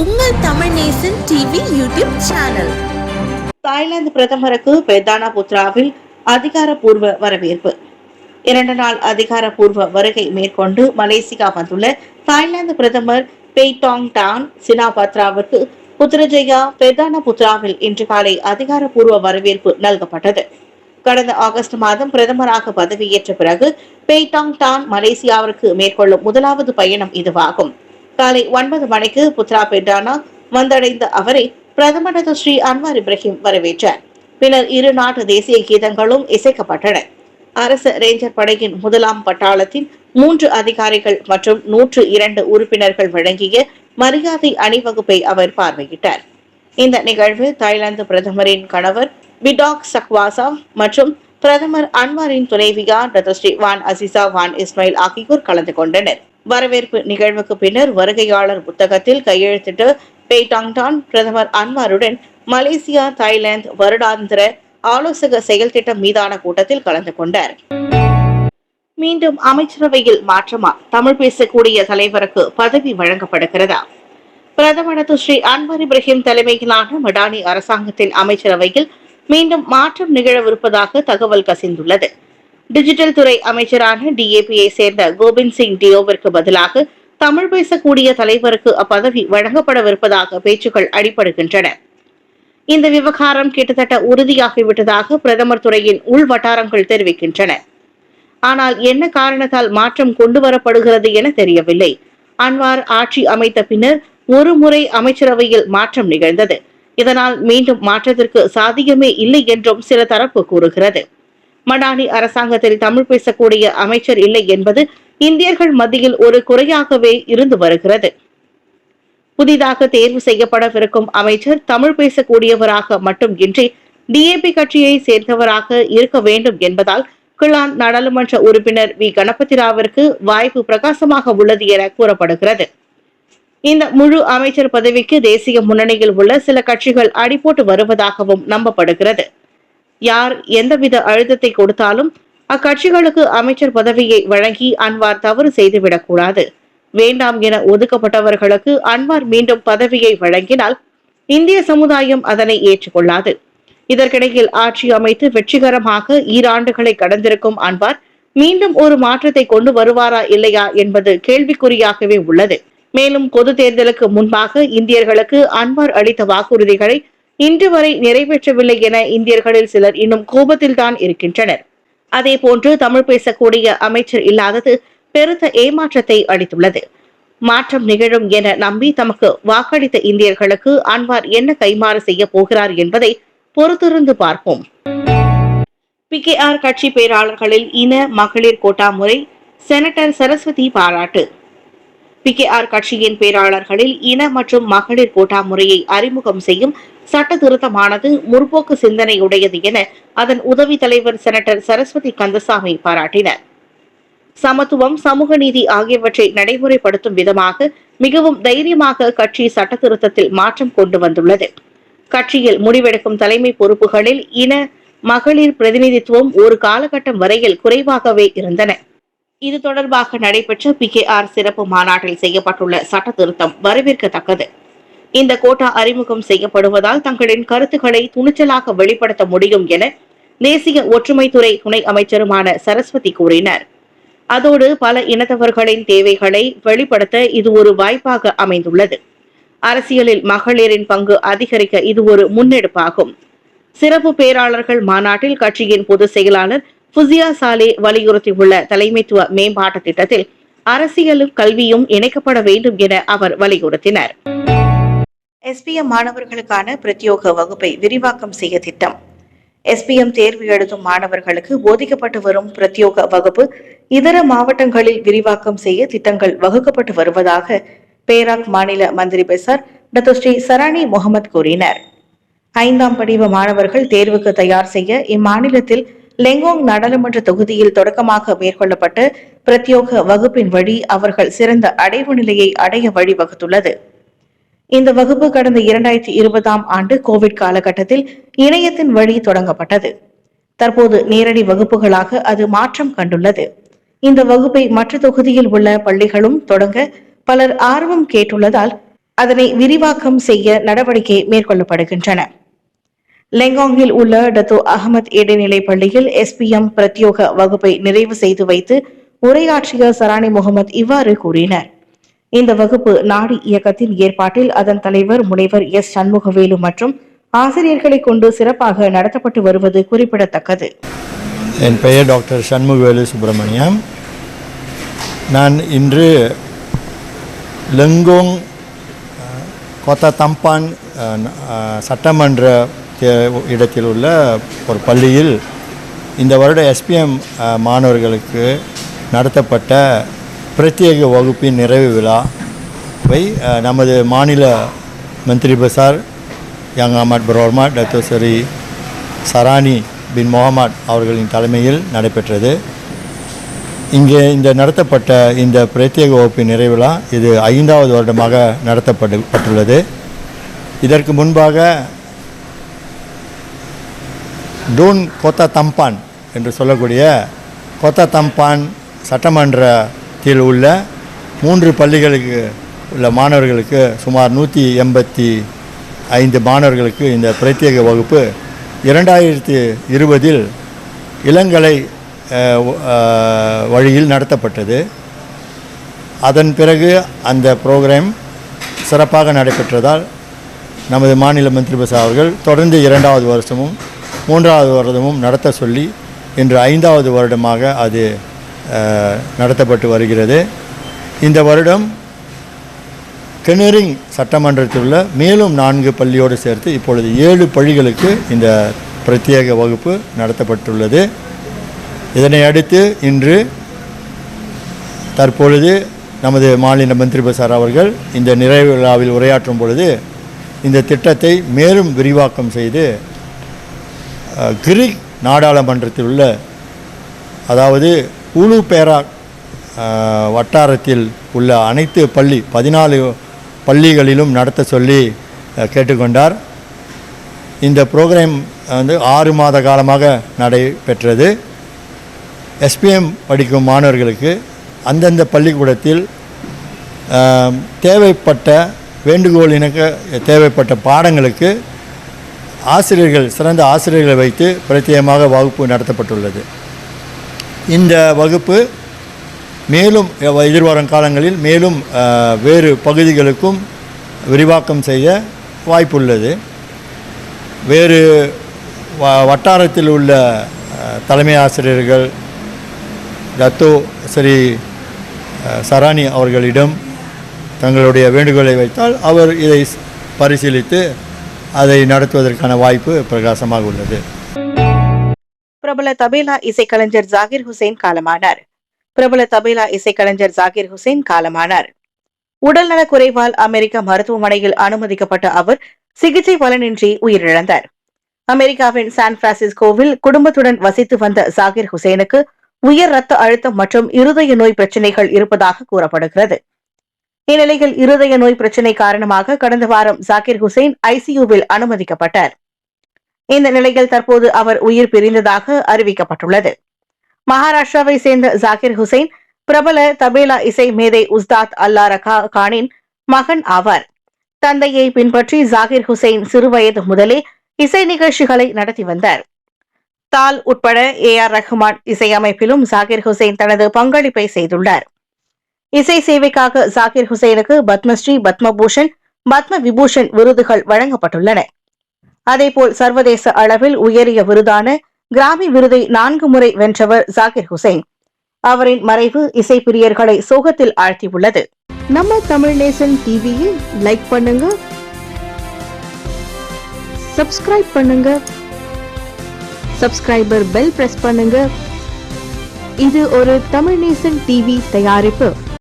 உங்கள் Tamil Nesan TV YouTube channel Thailand பிரதமருக்கு பெதானா புத்ராவில் அதிகாரப்பூர்வ வரவேற்பு. இரண்டு நாள் அதிகாரப்பூர்வ வருகை மேற்கொண்டு மலேசியா வந்துள்ள தாய்லாந்து பிரதமர் பெய்டாங் டான் சினாபாத்ராவிற்கு புத்ரஜயா பெதானா புத்ராவில் இன்று காலை அதிகாரப்பூர்வ வரவேற்பு நல்கப்பட்டது. கடந்த ஆகஸ்ட் மாதம் பிரதமராக பதவியேற்ற பிறகு பெய்டாங் டான் மலேசியாவிற்கு மேற்கொள்ளும் முதலாவது பயணம் இதுவாகும். காலை ஒன்பது மணிக்கு புத்ரா பெட்டானா வந்தடைந்த அவரை பிரதமர் ஸ்ரீ அன்வார் இப்ராஹிம் வரவேற்றார். பின்னர் இரு நாட்டு தேசிய கீதங்களும் இசைக்கப்பட்டன. அரசு ரேஞ்சர் படையின் முதலாம் பட்டாளத்தின் மூன்று அதிகாரிகள் மற்றும் நூற்று இரண்டு உறுப்பினர்கள் வழங்கிய மரியாதை அணிவகுப்பை அவர் பார்வையிட்டார். இந்த நிகழ்வு தாய்லாந்து பிரதமரின் கணவர் பிடாக் சக்வாசா மற்றும் பிரதமர் அன்வாரின் துணைவியா doctor Seri Wan Azizah Wan Ismail ஆகியோர் கலந்து கொண்டனர். வரவேற்பு நிகழ்வுக்கு பின்னர் வருகையாளர் புத்தகத்தில் கையெழுத்திட்டு பேட்டாங்டான் பிரதமர் அன்வாருடன் மலேசியா தாய்லாந்து வருடாந்திர ஆலோசக செயல் திட்டம் மீதான கூட்டத்தில் கலந்து கொண்டார். மீண்டும் அமைச்சரவையில் மாற்றமா? தமிழ் பேசக்கூடிய தலைவருக்கு பதவி வழங்கப்படுகிறதா? பிரதமரது ஸ்ரீ அன்வர் இப்ராஹிம் தலைமையிலான மடானி அரசாங்கத்தின் அமைச்சரவையில் மீண்டும் மாற்றம் நிகழவிருப்பதாக தகவல் கசிந்துள்ளது. டிஜிட்டல் துறை அமைச்சரான டிஏபியை சேர்ந்த கோபிந்த் சிங் டியோவிற்கு பதிலாக தமிழ் பேசக்கூடிய தலைவருக்கு அப்பதவி வழங்கப்படவிருப்பதாக பேச்சுக்கள் அடிபடுகின்றன. இந்த விவகாரம் கிட்டத்தட்ட உறுதியாகிவிட்டதாக பிரதமர் துறையின் உள் வட்டாரங்கள் தெரிவிக்கின்றன. ஆனால் என்ன காரணத்தால் மாற்றம் கொண்டு வரப்படுகிறது என தெரியவில்லை. அன்வார் ஆட்சி அமைத்த பின்னர் ஒரு முறை அமைச்சரவையில் மாற்றம் நிகழ்ந்தது. இதனால் மீண்டும் மாற்றத்திற்கு சாத்தியமே இல்லை என்றும் சில தரப்பு கூறுகிறது. மடானி அரசாங்கத்தில் தமிழ் பேசக்கூடிய அமைச்சர் இல்லை என்பது இந்தியர்கள் மத்தியில் ஒரு குறையாகவே இருந்து வருகிறது. புதிதாக தேர்வு செய்யப்படவிருக்கும் அமைச்சர் தமிழ் பேசக்கூடியவராக மட்டுமின்றி டிஏபி கட்சியை சேர்ந்தவராக இருக்க வேண்டும் என்பதால் கிளான் நாடாளுமன்ற உறுப்பினர் வி. கணபதி ராவிற்கு வாய்ப்பு பிரகாசமாக உள்ளது என கூறப்படுகிறது. இந்த முழு அமைச்சர் பதவிக்கு தேசிய முன்னணியில் உள்ள சில கட்சிகள் அடிபோட்டு வருவதாகவும் நம்பப்படுகிறது. யார் எந்தவித அழுத்தத்தை கொடுத்தாலும் அக்கட்சிகளுக்கு அமைச்சர் பதவியை வழங்கி அன்வார் தவறு செய்துவிடக்கூடாது. வேண்டாம் என ஒதுக்கப்பட்டவர்களுக்கு அன்வார் மீண்டும் பதவியை வழங்கினால் இந்திய சமுதாயம் அதனை ஏற்றுக்கொள்ளாது. இதற்கிடையில் ஆட்சி அமைத்து வெற்றிகரமாக ஈராண்டுகளை கடந்திருக்கும் அன்வார் மீண்டும் ஒரு மாற்றத்தை கொண்டு வருவாரா இல்லையா என்பது கேள்விக்குறியாகவே உள்ளது. மேலும் பொது தேர்தலுக்கு முன்பாக இந்தியர்களுக்கு அன்வார் அளித்த வாக்குறுதிகளை இன்று வரை நிறைவேற்றவில்லை என இந்தியர்களில் சிலர் இன்னும் கோபத்தில்தான் இருக்கின்றனர். அதே போன்று தமிழ் பேசக்கூடிய அமைச்சர் இல்லாதது பெருத்த ஏமாற்றத்தை அளித்துள்ளது. மாற்றம் நிகழும் என நம்பி தமக்கு வாக்களித்த இந்தியர்களுக்கு அன்வார் என்ன கைமாறு செய்ய போகிறார் என்பதை பொறுத்திருந்து பார்ப்போம். பிகேஆர் கட்சி பேராளர்களில் இன மகளிர் கோட்டா முறை செனட்டர் சரஸ்வதி பாராட்டு. பிகேஆர் கட்சியின் பேராளர்களில் இன மற்றும் மகளிர் கோட்டா முறையை அறிமுகம் செய்யும் சட்ட திருத்தமானது முற்போக்கு சிந்தனையுடையது என அதன் உதவி தலைவர் செனட்டர் சரஸ்வதி கந்தசாமி பாராட்டினர். சமத்துவம் சமூக நீதி ஆகியவற்றை நடைமுறைப்படுத்தும் விதமாக மிகவும் தைரியமாக கட்சி சட்ட திருத்தத்தில் மாற்றம் கொண்டு வந்துள்ளது. கட்சியில் முடிவெடுக்கும் தலைமை பொறுப்புகளில் இன மகளிர் பிரதிநிதித்துவம் ஒரு காலகட்டம் வரையில் குறைவாகவே இருந்தன. இது தொடர்பாக நடைபெற்ற பி சிறப்பு மாநாட்டில் செய்யப்பட்டுள்ள சட்ட திருத்தம் வரவேற்கத்தக்கது. இந்த கோட்டா அறிமுகம் செய்யப்படுவதால் தங்களின் கருத்துக்களை துணிச்சலாக வெளிப்படுத்த முடியும் என தேசிய ஒற்றுமைத்துறை துணை அமைச்சருமான சரஸ்வதி கூறினார். அதோடு பல இனத்தவர்களின் தேவைகளை வெளிப்படுத்த இது ஒரு வாய்ப்பாக அமைந்துள்ளது. அரசியலில் மகளிரின் பங்கு அதிகரிக்க இது ஒரு முன்னெடுப்பாகும். சிறப்பு பேராளர்கள் மாநாட்டில் கட்சியின் பொதுச் செயலாளர் புசியா சாலே வலியுறுத்தியுள்ள தலைமைத்துவ மேம்பாட்டு திட்டத்தில் அரசியலும் கல்வியும் இணைக்கப்பட வேண்டும் என அவர் வலியுறுத்தினார். எஸ்பிஎம் மாணவர்களுக்கான பிரத்யோக வகுப்பை விரிவாக்கம் செய்ய திட்டம். எஸ்பிஎம் தேர்வு எழுதும் மாணவர்களுக்கு போதிக்கப்பட்டு வரும் பிரத்யோக வகுப்பு இதர மாவட்டங்களில் விரிவாக்கம் செய்ய திட்டங்கள் வகுக்கப்பட்டு வருவதாக பேராக் மாநில மந்திரி Besar doctor Seri Saarani Mohamad கூறினார். ஐந்தாம் படிவ மாணவர்கள் தேர்வுக்கு தயார் செய்ய இம்மாநிலத்தில் லெங்கோங் நாடாளுமன்ற தொகுதியில் தொடக்கமாக மேற்கொள்ளப்பட்ட பிரத்யோக வகுப்பின் வழி அவர்கள் சிறந்த அடைவு நிலையை அடைய வழிவகுத்துள்ளது. இந்த வகுப்பு கடந்த இரண்டாயிரத்தி இருபதாம் ஆண்டு கோவிட் காலகட்டத்தில் இணையத்தின் வழி தொடங்கப்பட்டது. தற்போது நேரடி வகுப்புகளாக அது மாற்றம் கண்டுள்ளது. இந்த வகுப்பை மற்ற தொகுதியில் உள்ள பள்ளிகளும் தொடங்க பலர் ஆர்வம் கேட்டுள்ளதால் அதனை விரிவாக்கம் செய்ய நடவடிக்கை மேற்கொள்ளப்படுகின்றன. லெங்காங்கில் உள்ள டத்தோ அகமத் இடைநிலை பள்ளியில் எஸ்பிஎம் பிரத்யோக வகுப்பை நிறைவு செய்து வைத்து உரையாற்றிய சரானி முகமது இவ்வாறு கூறினார். இந்த வகுப்பு நாடி இயக்கத்தின் ஏற்பாட்டில் அதன் தலைவர் முனைவர் எஸ். சண்முகவேலு மற்றும் ஆசிரியர்களை கொண்டு சிறப்பாக நடத்தப்பட்டு வருவது குறிப்பிடத்தக்கது. என் பெயர் டாக்டர் சண்முகவேலு சுப்பிரமணியம். நான் இன்று லெங்கோங் அஹ், தம்பான் சட்டமன்ற தே- இடத்தில் உள்ள ஒரு பள்ளியில் இந்த வருட எஸ்பிஎம் மாணவர்களுக்கு நடத்தப்பட்ட பிரத்யேக வகுப்பின் நிறைவு விழாவை அஹ், நமது மாநில மந்திரி Besar Yang Amat Berhormat Dato Seri Saarani bin Mohamad அவர்களின் தலைமையில் நடைபெற்றது. இங்கே இந்த நடத்தப்பட்ட இந்த பிரத்யேக வகுப்பின் நிறைவிழா இது ஐந்தாவது வருடமாக நடத்தப்பட்டு பட்டுள்ளது. இதற்கு முன்பாக டூன் கொத்த தம்பான் என்று சொல்லக்கூடிய கொத்த தம்பான் சட்டமன்றத்தில் உள்ள மூன்று பள்ளிகளுக்கு உள்ள மாணவர்களுக்கு சுமார் நூற்றி எண்பத்தி ஐந்து மாணவர்களுக்கு இந்த பிரத்யேக வகுப்பு. இரண்டாயிரத்தி இருபதில் இளங்கலை வழியில் நடத்தப்பட்டது. அதன் பிறகு அந்த ப்ரோக்ராம் சிறப்பாக நடைபெற்றதால் நமது மாநில மந்திரி பசா அவர்கள் தொடர்ந்து இரண்டாவது வருஷமும் மூன்றாவது வருடமும் நடத்த சொல்லி இன்று ஐந்தாவது வருடமாக அது நடத்தப்பட்டு வருகிறது. இந்த வருடம் கெனரிங் சட்டமன்றத்தில் உள்ள மேலும் நான்கு பள்ளியோடு சேர்த்து இப்பொழுது ஏழு பள்ளிகளுக்கு இந்த பிரத்யேக வகுப்பு நடத்தப்பட்டுள்ளது. இதனை அடுத்து இன்று தற்பொழுது நமது மாநில மந்திரி பசார் அவர்கள் இந்த நிறைவு விழாவில் உரையாற்றும் பொழுது இந்த திட்டத்தை மேலும் விரிவாக்கம் செய்து கிரிக் நாடாளுமன்றத்தில் உள்ள அதாவது ஊலு பேரா வட்டாரத்தில் உள்ள அனைத்து பள்ளி பதினாலு பள்ளிகளிலும் நடத்த சொல்லி கேட்டுக்கொண்டார். இந்த ப்ரோக்ராம் வந்து ஆறு மாத காலமாக நடைபெற்றது. எஸ்பிஎம் படிக்கும் மாணவர்களுக்கு அந்தந்த பள்ளிக்கூடத்தில் தேவைப்பட்ட வேண்டுகோள் இணக்க தேவைப்பட்ட பாடங்களுக்கு ஆசிரியர்கள் சிறந்த ஆசிரியர்களை வைத்து பிரத்யேகமாக வகுப்பு நடத்தப்பட்டுள்ளது. இந்த வகுப்பு மேலும் எதிர்வரும் காலங்களில் மேலும் வேறு பகுதிகளுக்கும் விரிவாக்கம் செய்ய வாய்ப்புள்ளது. வேறு வ- வட்டாரத்தில் உள்ள தலைமை ஆசிரியர்கள் தத்தோ ஸ்ரீ சராணி சரானி அவர்களிடம் தங்களுடைய வேண்டுகோளை வைத்தால் அவர் இதை பரிசீலித்து அதை நடத்துவதற்கான வாய்ப்பு பிரகாசமாக உள்ளது. பிரபல தபேலா இசைக்கலைஞர் ஜாகிர் ஹுசைன் காலமானார். பிரபல தபேலா இசைக்கலைஞர் ஜாகிர் ஹுசைன் காலமானார். உடல்நலக் குறைவால் அமெரிக்க மருத்துவமனையில் அனுமதிக்கப்பட்ட அவர் சிகிச்சை பலனின்றி உயிரிழந்தார். அமெரிக்காவின் சான் பிரான்சிஸ்கோவில் குடும்பத்துடன் வசித்து வந்த ஜாகிர் ஹுசைனுக்கு உயர் ரத்த அழுத்தம் மற்றும் இருதய நோய் பிரச்சினைகள் இருப்பதாக கூறப்படுகிறது. இந்நிலையில் இருதய நோய் பிரச்சினை காரணமாக கடந்த வாரம் ஜாகிர் ஹுசைன் ஐசியூவில் அனுமதிக்கப்பட்டார். இந்த நிலையில் தற்போது அவர் உயிர் பிரிந்ததாக அறிவிக்கப்பட்டுள்ளது. மகாராஷ்டிராவை சேர்ந்த ஜாகிர் ஹுசைன் பிரபல தபேலா இசை மேதை உஸ்தாத் அல்லா ரகா கானின் மகன் ஆவார். தந்தையை பின்பற்றி ஜாகிர் ஹுசைன் சிறுவயது முதலே இசை நிகழ்ச்சிகளை நடத்தி வந்தார். தால் உட்பட ஏ ஆர் ரஹ்மான் இசையமைப்பிலும் ஜாகிர் ஹுசைன் தனது பங்களிப்பை செய்துள்ளார். இசை சேவைக்காக ஜாகிர் ஹுசைனுக்கு பத்மஸ்ரீ பத்மபூஷன் பத்ம விபூஷன் விருதுகள் வழங்கப்பட்டுள்ளன. அதேபோல் சர்வதேச அளவில் உயரிய விருதான கிராமி விருதை நான்கு முறை வென்றவர் ஜாகிர் ஹுசைன். அவரின் மறைவு இசை பிரியர்களை சோகத்தில் ஆழ்த்தியுள்ளது. நம்ம தமிழ் நேசன் டிவியை லைக் பண்ணுங்க. சப்ஸ்கிரைப் பண்ணுங்க. சப்ஸ்கிரைபர் பெல் பிரஸ் பண்ணுங்க. இது ஒரு தமிழ் நேசன் டிவி தயாரிப்பு.